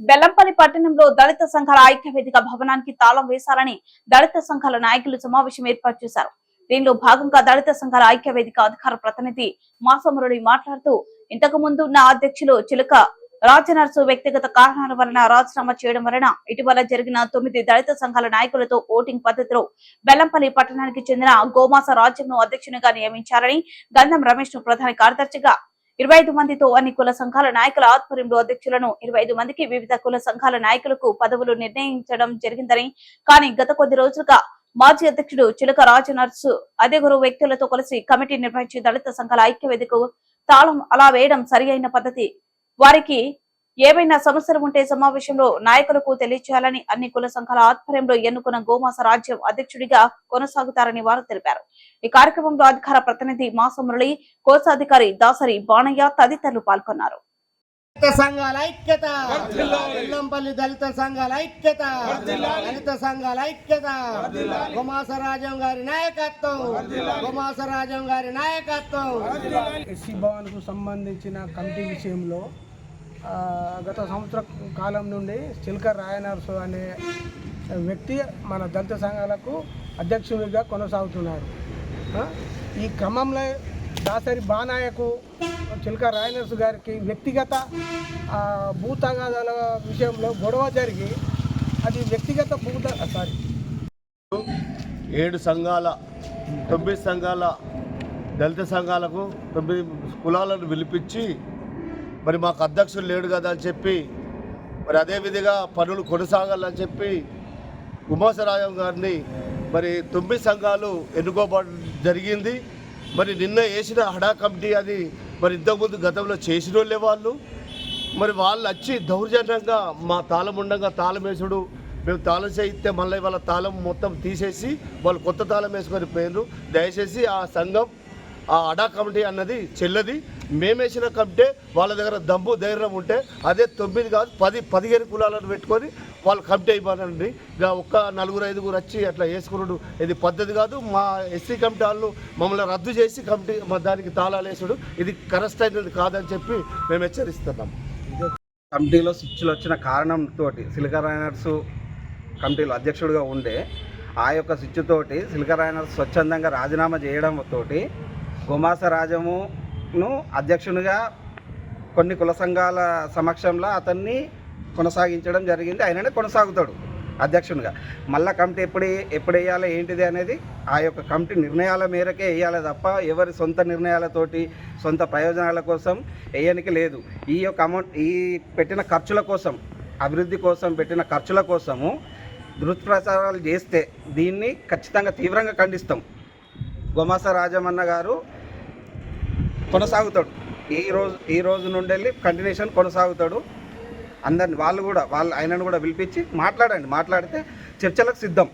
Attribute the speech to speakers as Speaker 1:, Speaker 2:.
Speaker 1: బెల్లంపల్లి పట్టణంలో దళిత సంఘాల ఐక్య వేదిక భవనానికి తాళం వేశారని దళిత సంఘాల నాయకులు సమావేశం ఏర్పాటు చేశారు. దీనిలో భాగంగా దళిత సంఘాల ఐక్య వేదిక అధికార ప్రతినిధి మాసమురళి మాట్లాడుతూ ఇంతకు ముందు ఉన్న అధ్యక్షులు చిలుక రాజనర్సు వ్యక్తిగత కారణాల వలన రాజీనామా చేయడం వలన ఇటీవల జరిగిన తొమ్మిది దళిత సంఘాల నాయకులతో ఓటింగ్ పద్ధతిలో బెల్లంపల్లి పట్టణానికి చెందిన గోమాస రాజ్యంను అధ్యక్షునిగా నియమించారని గంధం రమేష్ను ప్రధాన కార్యదర్శిగా ఇరవై ఐదు మందితో అన్ని కుల సంఘాల నాయకుల ఆధ్వర్యంలో అధ్యక్షులను ఇరవై ఐదు మందికి వివిధ కుల సంఘాల నాయకులకు పదవులు నిర్ణయించడం జరిగిందని. కానీ గత కొద్ది రోజులుగా మాజీ అధ్యక్షుడు చిలక రాజు నర్సు అదేగురు వ్యక్తులతో కలిసి కమిటీ నిర్వహించి దళిత సంఘాల ఐక్యవేదికకు తాళం అలా వేయడం సరి అయిన పద్ధతి వారికి ఏవైనా సమస్యలు ఉంటే సమావేశంలో నాయకులకు తెలియచేయాలని అన్ని కుల సంఘాల ఆధ్వర్యంలో ఎన్నుకున్న గోమాస రాజ్యం అధ్యక్షుడిగా కొనసాగుతారని వారు తెలిపారు. ఈ కార్యక్రమంలో అధికార ప్రతినిధి మాస మురళి కోశాధికారి దాసరి బాణయ్య తదితరులు పాల్గొన్నారు.
Speaker 2: దళిత సంఘాల ఐక్యత. ఎల్లంపల్లి దళిత సంఘాల ఐక్యత. దళిత సంఘాల ఐక్యత. గుమాసరాజం గారి నాయకత్వం. గుమాసరాజం గారి నాయకత్వం.
Speaker 3: ఎస్సీ భవన్కు సంబంధించిన కమిటీ విషయంలో గత సంవత్సర కాలం నుండి చిల్క రాయనర్సు అనే వ్యక్తి మన దళిత సంఘాలకు అధ్యక్షుడిగా కొనసాగుతున్నారు. ఈ క్రమంలో దాసరి బానాయకు చిల్క రాయనర్సు గారికి వ్యక్తిగత భూతగాదాల విషయంలో గొడవ జరిగి అది వ్యక్తిగత భూత సారీ.
Speaker 4: ఏడు సంఘాల తొమ్మిది సంఘాల దళిత సంఘాలకు తొమ్మిది కులాలను పిలిపించి మరి మాకు అధ్యక్షుడు లేడు కదా అని చెప్పి మరి అదేవిధంగా పనులు కొనసాగాలని చెప్పి ఉమాసరాయం గారిని మరి తొమ్మిది సంఘాలు ఎన్నుకోబడ జరిగింది. మరి నిన్న వేసిన హడా కమిటీ అది మరి ఇంతకుముందు గతంలో చేసిన వాళ్ళే. వాళ్ళు మరి వాళ్ళు వచ్చి దౌర్జన్యంగా మా తాళం ఉండగా తాళం వేసుడు మేము తాళం చేయిస్తే మళ్ళీ వాళ్ళ తాళం మొత్తం తీసేసి వాళ్ళు కొత్త తాళం వేసుకొని పోయినరు దయచేసి ఆ సంఘం ఆ అడా కమిటీ అన్నది చెల్లది. మేమేసిన కమిటీ వాళ్ళ దగ్గర దమ్ము ధైర్యం ఉంటే అదే తొమ్మిది కాదు పది పదిహేను కులాలను పెట్టుకొని వాళ్ళు కమిటీ అయిపోనండి ఇక ఒక్క నలుగురు ఐదుగురు వచ్చి అట్లా వేసుకున్నాడు ఇది పద్ధతి కాదు. మా ఎస్సీ కమిటీ వాళ్ళు మమ్మల్ని రద్దు చేసి కమిటీ మా దానికి తాళాలేసుడు ఇది కరెక్ట్ అయినది కాదని చెప్పి మేము హెచ్చరిస్తున్నాం.
Speaker 5: కమిటీలో స్విచ్లు వచ్చిన కారణంతో సిలికా రైనర్స్ కమిటీలో అధ్యక్షుడిగా ఉండే ఆ యొక్క స్విచ్ తోటి రైనర్స్ స్వచ్ఛందంగా రాజీనామా చేయడంతో తోటి రాజము ను అధ్యక్షునిగా కొన్ని కుల సంఘాల సమక్షంలో అతన్ని కొనసాగించడం జరిగింది. ఆయననే కొనసాగుతాడు అధ్యక్షునిగా. మళ్ళా కమిటీ ఎప్పుడు ఎప్పుడు వేయాలి ఏంటిది అనేది ఆ యొక్క కమిటీ నిర్ణయాల మేరకే వేయాలి తప్ప ఎవరి సొంత నిర్ణయాలతోటి సొంత ప్రయోజనాల కోసం వేయనికి లేదు. ఈ యొక్క అమౌంట్ ఈ పెట్టిన ఖర్చుల కోసం అభివృద్ధి కోసం పెట్టిన ఖర్చుల కోసము దుష్ప్రచారాలు చేస్తే దీన్ని ఖచ్చితంగా తీవ్రంగా ఖండిస్తాం. గోమాస రాజమన్న గారు కొనసాగుతాడు. ఈ రోజు ఈ రోజు నుండి వెళ్ళి కంటిన్యూషన్ కొనసాగుతాడు. అందరిని వాళ్ళు కూడా వాళ్ళు ఆయనను కూడా పిలిపించి మాట్లాడండి మాట్లాడితే చర్చలకు సిద్ధం.